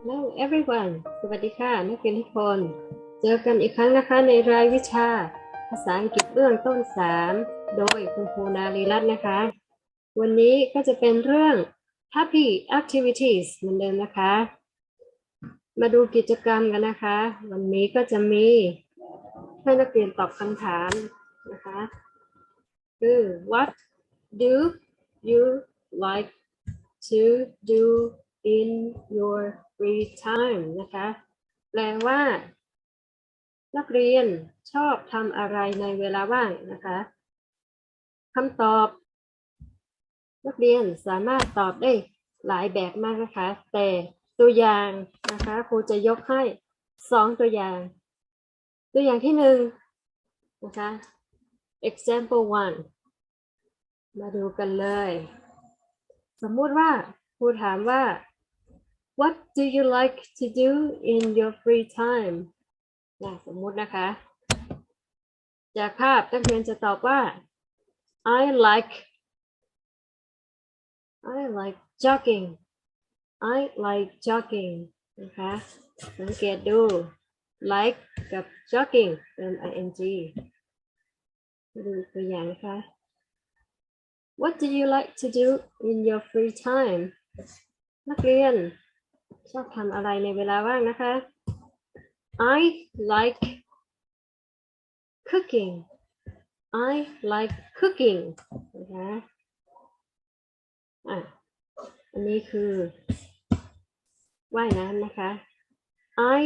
Hello everyone สวัสดีค่ะ นักเรียนทุกคน เจอกันอีกครั้งนะคะในรายวิชา ภาษาอังกฤษเบื้องต้น 3 โดยคุณครูนารีรัตน์นะคะ วันนี้ก็จะเป็นเรื่อง happy activities เหมือนเดิมนะคะ มาดูกิจกรรมกันนะคะ วันนี้ก็จะมีให้นักเรียนตอบคำถามนะคะ คือ what do you like to do in your free time นะคะ แปลว่า นักเรียนชอบทำอะไรในเวลาว่างนะคะคำตอบ นักเรียนสามารถตอบได้หลายแบบมากนะคะ แต่ตัวอย่างนะคะครูจะยกให้สองตัวอย่าง ตัวอย่างที่หนึ่งนะคะ example one มาดูกันเลย สมมุติว่าครูถามว่า what do you like to do in your free time นะสมมุตินะคะ จากภาพนักเรียนจะตอบว่า I like I like jogging I like jogging นะคะ สังเกตดู like กับ jogging เป็น ing มาดูตัวอย่างนะคะ What do you like to do in your free time นักเรียน ชอบทำอะไรในเวลาว่างนะคะ I like cooking I like cooking นะคะอะอันนี้คือว่ายน้ำนะคะ I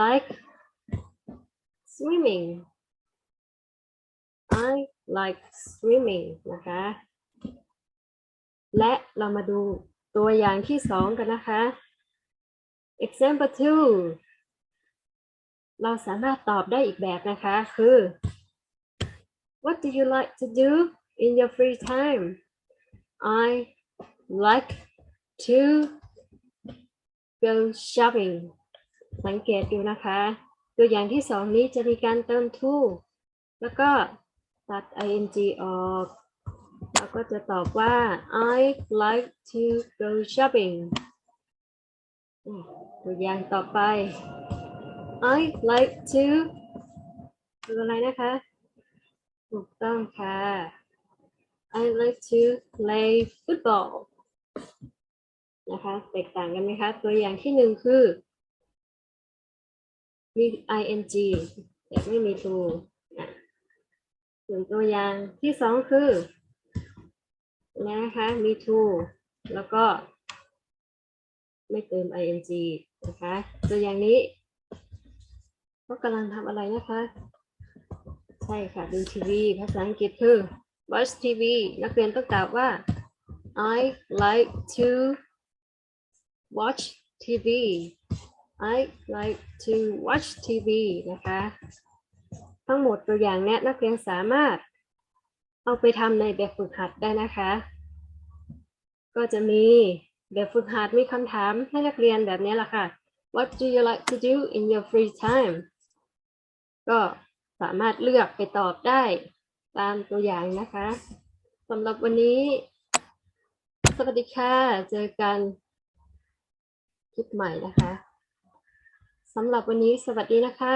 like swimming I like swimming นะคะ และเรามาดูตัวอย่างที่สองกันนะคะ example two เราสามารถตอบได้อีกแบบนะคะคือ what do you like to do in your free time I like to go shopping สังเกตดูนะคะ ตัวอย่างที่สองนี้จะมีการเติม to แล้วก็ตัด ing ออกเราก็จะตอบว่า I like to go shopping ตัวอย่างต่อไป I like to คืออะไรนะคะ ถูกต้องค่ะ I like to play football นะคะแตกต่างกันไหมคะ ตัวอย่างที่หนึ่งคือ มี ing แต่ไม่มี to ส่วนตัวอย่างที่สองคือ นะคะ มี to แล้วก็ ไม่เติม ing นะคะตัวอย่างนี้เขากำลังทำอะไรนะคะ ใช่ค่ะ ดูทีวีภาษาอังกฤษคือ watch TV นักเรียนต้องตอบว่า I like to watch TV I like to watch TV นะคะ ทั้งหมดตัวอย่างเนี้ยนักเรียนสามารถเอาไปทำในแบบฝึกหัดได้นะคะ ก็จะมี แบบฝึกหัดมีคำถามให้นักเรียนแบบนี้แหละค่ะ What do you like to do in your free time ก็สามารถเลือกไปตอบได้ตามตัวอย่างนะคะสำหรับวันนี้ สวัสดีค่ะ เจอกันคลิปใหม่นะคะสำหรับวันนี้สวัสดีนะคะ